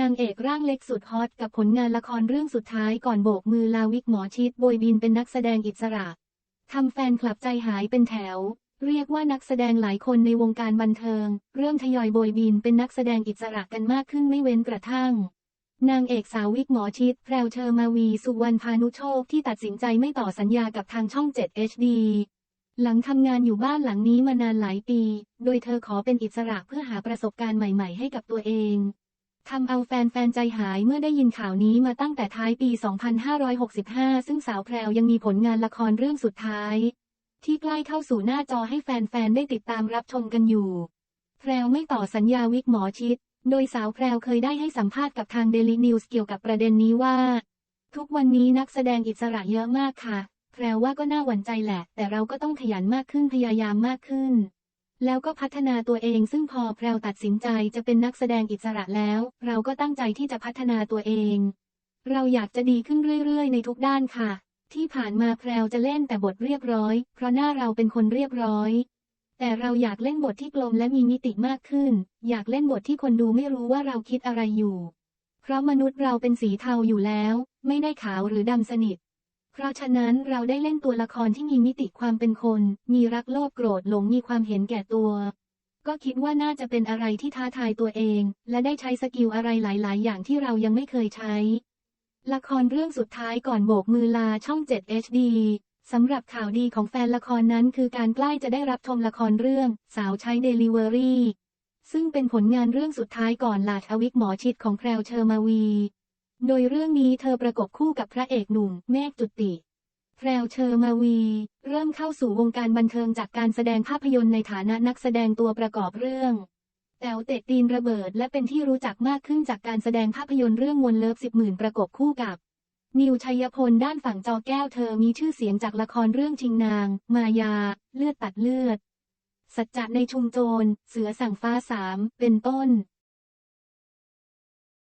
นางเอกร่างเล็กสุดฮอตกับผลงานละครเรื่องสุดท้ายก่อนโบกมือลาวิกหมอชิดโบยบินเป็นนักแสดงอิสระทำแฟนคลับใจหายเป็นแถว เรียกว่านักแสดงหลายคนในวงการบันเทิง เริ่มทยอยโบยบินเป็นนักแสดงอิสระกันมากขึ้นไม่เว้นกระทั่ง นางเอกสาววิกหมอชิดแพรวเชอร์มาวีสุวรรณพานุโชคที่ตัดสินใจไม่ต่อสัญญากับทางช่อง 7 HD หลังทำงานอยู่บ้านหลังนี้มานานหลายปี โดยเธอขอเป็นอิสระเพื่อหาประสบการณ์ใหม่ ๆ ให้กับตัวเอง ทำเอาแฟนๆ ใจหายเมื่อได้ยินข่าวนี้มาตั้งแต่ท้ายปี 2565 ซึ่งสาวแพรวยังมีผลงานละครเรื่องสุดท้าย ที่ใกล้เข้าสู่หน้าจอให้แฟนๆ ได้ติดตามรับชมกันอยู่ แพรวไม่ต่อสัญญาวิกหมอชิด โดยสาวแพรวเคยได้ให้สัมภาษณ์กับทาง Daily News เกี่ยวกับประเด็นนี้ว่า ทุกวันนี้นักแสดงอิสระเยอะมากค่ะ แพรวว่าก็น่าหวั่นใจแหละ แต่เราก็ต้องขยันมากขึ้นพยายามมากขึ้น แล้วก็พัฒนาตัวเองซึ่งพอแพรวตัดสินใจจะเป็นนักแสดงอิสระแล้ว เราก็ตั้งใจที่จะพัฒนาตัวเอง เราอยากจะดีขึ้นเรื่อยๆ ในทุกด้านค่ะ ที่ผ่านมาแพรวจะเล่นแต่บทเรียบร้อย เพราะหน้าเราเป็นคนเรียบร้อย แต่เราอยากเล่นบทที่กลมและมีมิติมากขึ้น อยากเล่นบทที่คนดูไม่รู้ว่าเราคิดอะไรอยู่ เพราะมนุษย์เราเป็นสีเทาอยู่แล้ว ไม่ได้ขาวหรือดำสนิท เพราะฉะนั้นเราได้เล่นตัวละครที่มีมิติความเป็นคน มีรักโลภโกรธหลงมีความเห็นแก่ตัว ก็คิดว่าน่าจะเป็นอะไรที่ท้าทายตัวเอง และได้ใช้สกิลอะไรหลาย ๆ อย่างที่เรายังไม่เคยใช้ ละครเรื่องสุดท้ายก่อนโบกมือลาช่อง 7 HD สำหรับข่าวดีของแฟนละครนั้นคือการใกล้จะได้รับชมละครเรื่อง สาวใช้เดลิเวอรี่ซึ่งเป็นผลงานเรื่องสุดท้ายก่อนลาชอวิกหมอชิดของแพรวเชอร์มาวี โดยเรื่องนี้เธอประกบคู่กับพระเอกหนุ่มเมฆจุติแพรวเชอร์มาวี เริ่มเข้าสู่วงการบันเทิงจากการแสดงภาพยนตร์ในฐานะนักแสดงตัวประกอบเรื่องแต๋วเตะตีนระเบิดและเป็นที่รู้จักมากขึ้นจากการแสดงภาพยนตร์เรื่องมนเลิฟสิบหมื่นประกบคู่กับ นิวชัยพลด้านฝั่งจอแก้วเธอมีชื่อเสียงจากละครเรื่องชิงนาง มายา เลือดตัดเลือด สัจจะในชุมโจร เสือสั่งฟ้าสามเป็นต้น